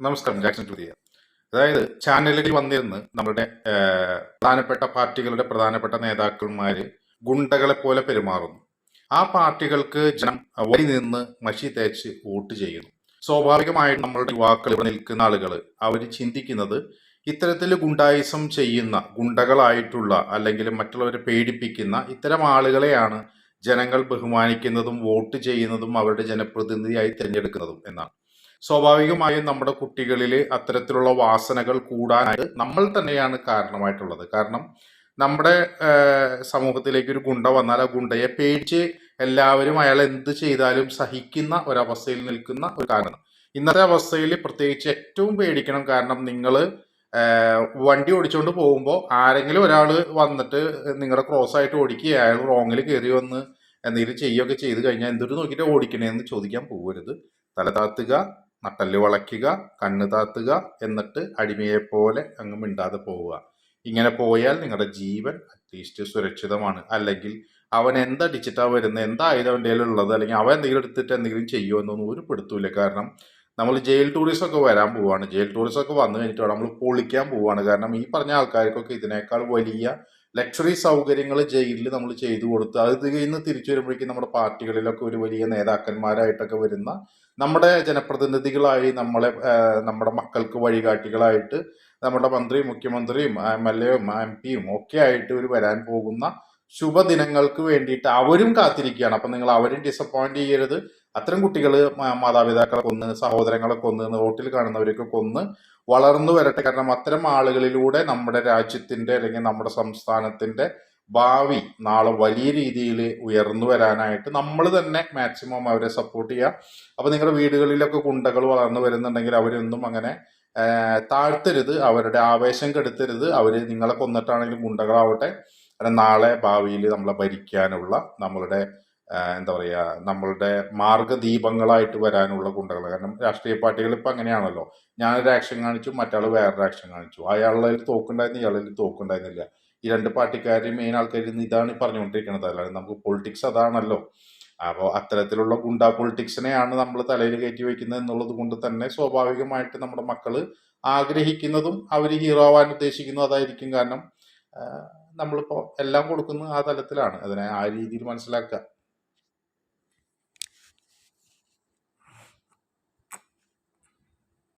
നമസ്കാരം ജാക്സൺ ജൂതിയ അതായത് ചാനലുകളിൽ വന്നിരുന്ന് നമ്മുടെ പ്രധാനപ്പെട്ട പാർട്ടികളുടെ പ്രധാനപ്പെട്ട നേതാക്കന്മാർ ഗുണ്ടകളെ പോലെ പെരുമാറുന്നു. ആ പാർട്ടികൾക്ക് ജനം വഴി നിന്ന് മഷി തേച്ച് വോട്ട് ചെയ്യുന്നു. സ്വാഭാവികമായും നമ്മളുടെ യുവാക്കൾ ഇവിടെ നിൽക്കുന്ന ആളുകൾ അവർ ചിന്തിക്കുന്നത് ഇത്തരത്തിൽ ഗുണ്ടായിസം ചെയ്യുന്ന ഗുണ്ടകളായിട്ടുള്ള അല്ലെങ്കിൽ മറ്റുള്ളവരെ പേടിപ്പിക്കുന്ന ഇത്തരം ആളുകളെയാണ് ജനങ്ങൾ ബഹുമാനിക്കുന്നതും വോട്ട് ചെയ്യുന്നതും അവരുടെ ജനപ്രതിനിധിയായി തിരഞ്ഞെടുക്കുന്നതും എന്നാണ്. സ്വാഭാവികമായും നമ്മുടെ കുട്ടികളിൽ അത്തരത്തിലുള്ള വാസനകൾ കൂടാനായിട്ട് നമ്മൾ തന്നെയാണ് കാരണമായിട്ടുള്ളത്. കാരണം നമ്മുടെ സമൂഹത്തിലേക്ക് ഒരു ഗുണ്ട വന്നാൽ ആ ഗുണ്ടയെ പേടിച്ച് എല്ലാവരും അയാൾ എന്ത് ചെയ്താലും സഹിക്കുന്ന ഒരവസ്ഥയിൽ നിൽക്കുന്ന ഒരു കാരണം ഇന്നത്തെ അവസ്ഥയിൽ പ്രത്യേകിച്ച് ഏറ്റവും പേടിക്കണം കാരണം നിങ്ങൾ വണ്ടി ഓടിച്ചുകൊണ്ട് പോകുമ്പോൾ ആരെങ്കിലും ഒരാൾ വന്നിട്ട് നിങ്ങളുടെ ക്രോസ് ആയിട്ട് ഓടിക്കുക അയാൾ റോങ്ങിൽ കയറി വന്ന് എന്തെങ്കിലും ചെയ്യുകയൊക്കെ ചെയ്ത് കഴിഞ്ഞാൽ എന്തൊരു നോക്കിയിട്ട് ഓടിക്കണേന്ന് ചോദിക്കാൻ പോകരുത്. തല താത്തുക നട്ടൽ വളയ്ക്കുക കണ്ണ് താത്തുക എന്നിട്ട് അടിമയെ പോലെ അങ്ങ് മിണ്ടാതെ പോവുക. ഇങ്ങനെ പോയാൽ നിങ്ങളുടെ ജീവൻ അറ്റ്ലീസ്റ്റ് സുരക്ഷിതമാണ്. അല്ലെങ്കിൽ അവൻ എന്തടിച്ചിട്ടാ വരുന്നത്? എന്തായത് അവന്റെ ഉള്ളത് അല്ലെങ്കിൽ അവൻ എന്തെങ്കിലും എടുത്തിട്ട് എന്തെങ്കിലും ചെയ്യുമോ എന്നൊന്നും ഒരു പെടുത്തൂല കാരണം നമ്മൾ ജയിൽ ടൂറിസം ഒക്കെ വരാൻ പോവാണ് ജയിൽ ടൂറിസം ഒക്കെ വന്നു കഴിഞ്ഞിട്ട് നമ്മൾ പൊളിക്കാൻ പോവാണ് കാരണം ഈ പറഞ്ഞ ആൾക്കാർക്കൊക്കെ ഇതിനേക്കാൾ വലിയ ലക്ഷറി സൗകര്യങ്ങൾ ജയിലിൽ നമ്മൾ ചെയ്തു കൊടുത്ത് അത് കഴിഞ്ഞ് തിരിച്ചു വരുമ്പോഴേക്കും നമ്മുടെ പാർട്ടികളിലൊക്കെ ഒരു വലിയ നേതാക്കന്മാരായിട്ടൊക്കെ വരുന്ന നമ്മുടെ ജനപ്രതിനിധികളായി നമ്മളെ നമ്മുടെ മക്കൾക്ക് വഴികാട്ടികളായിട്ട് നമ്മുടെ മന്ത്രിയും മുഖ്യമന്ത്രിയും എം എൽ എയും എം പിയും ഒക്കെ ആയിട്ട് ഒരു വരാൻ പോകുന്ന ശുഭദിനങ്ങൾക്ക് വേണ്ടിയിട്ട് അവരും കാത്തിരിക്കുകയാണ്. അപ്പം നിങ്ങൾ അവരും ഡിസപ്പോയിന്റ് ചെയ്യരുത്. അത്തരം കുട്ടികൾ മാതാപിതാക്കളെ കൊന്ന് സഹോദരങ്ങളെ കൊന്ന് റോട്ടിൽ കാണുന്നവരൊക്കെ കൊന്ന് വളർന്നു വരട്ടെ. കാരണം അത്തരം ആളുകളിലൂടെ നമ്മുടെ രാജ്യത്തിന്റെ അല്ലെങ്കിൽ നമ്മുടെ സംസ്ഥാനത്തിന്റെ ഭാവി നാളെ വലിയ രീതിയിൽ ഉയർന്നു വരാനായിട്ട് നമ്മൾ തന്നെ മാക്സിമം അവരെ സപ്പോർട്ട് ചെയ്യുക. അപ്പോൾ നിങ്ങളുടെ വീടുകളിലൊക്കെ കുണ്ടകൾ വളർന്നു വരുന്നുണ്ടെങ്കിൽ അവരൊന്നും അങ്ങനെ താഴ്ത്തരുത്. അവരുടെ ആവേശം കെടുത്തരുത്. അവർ നിങ്ങളെ കൊന്നിട്ടാണെങ്കിലും ഗുണ്ടകളാവട്ടെ. കാരണം നാളെ ഭാവിയിൽ നമ്മളെ ഭരിക്കാനുള്ള നമ്മളുടെ എന്താ പറയുക നമ്മളുടെ മാർഗദീപങ്ങളായിട്ട് വരാനുള്ള ഗുണ്ടകൾ കാരണം രാഷ്ട്രീയ പാർട്ടികൾ ഇപ്പം അങ്ങനെയാണല്ലോ. ഞാനൊരു ആക്ഷൻ കാണിച്ചു മറ്റാൾ വേറൊരു ആക്ഷൻ കാണിച്ചു. അയാളുടെ തോക്കുണ്ടായിരുന്നു ഇയാളിൽ തോക്കുണ്ടായിരുന്നില്ല. ഈ രണ്ട് പാർട്ടിക്കാരെയും മെയിൻ ആൾക്കാർ ഇതാണ് പറഞ്ഞുകൊണ്ടിരിക്കുന്നത്. അല്ലാതെ നമുക്ക് പൊളിറ്റിക്സ് അതാണല്ലോ. അപ്പോൾ അത്തരത്തിലുള്ള ഗുണ്ടാ പൊളിറ്റിക്സിനെയാണ് നമ്മൾ തലയിൽ കയറ്റി വയ്ക്കുന്നത് എന്നുള്ളത് കൊണ്ട് തന്നെ സ്വാഭാവികമായിട്ട് നമ്മുടെ മക്കൾ ആഗ്രഹിക്കുന്നതും അവർ ഹീറോ ആവാൻ ഉദ്ദേശിക്കുന്നതും അതായിരിക്കും കാരണം നമ്മളിപ്പോൾ എല്ലാം കൊടുക്കുന്നത് ആ തലത്തിലാണ്. അതിനെ ആ രീതിയിൽ മനസ്സിലാക്കുക.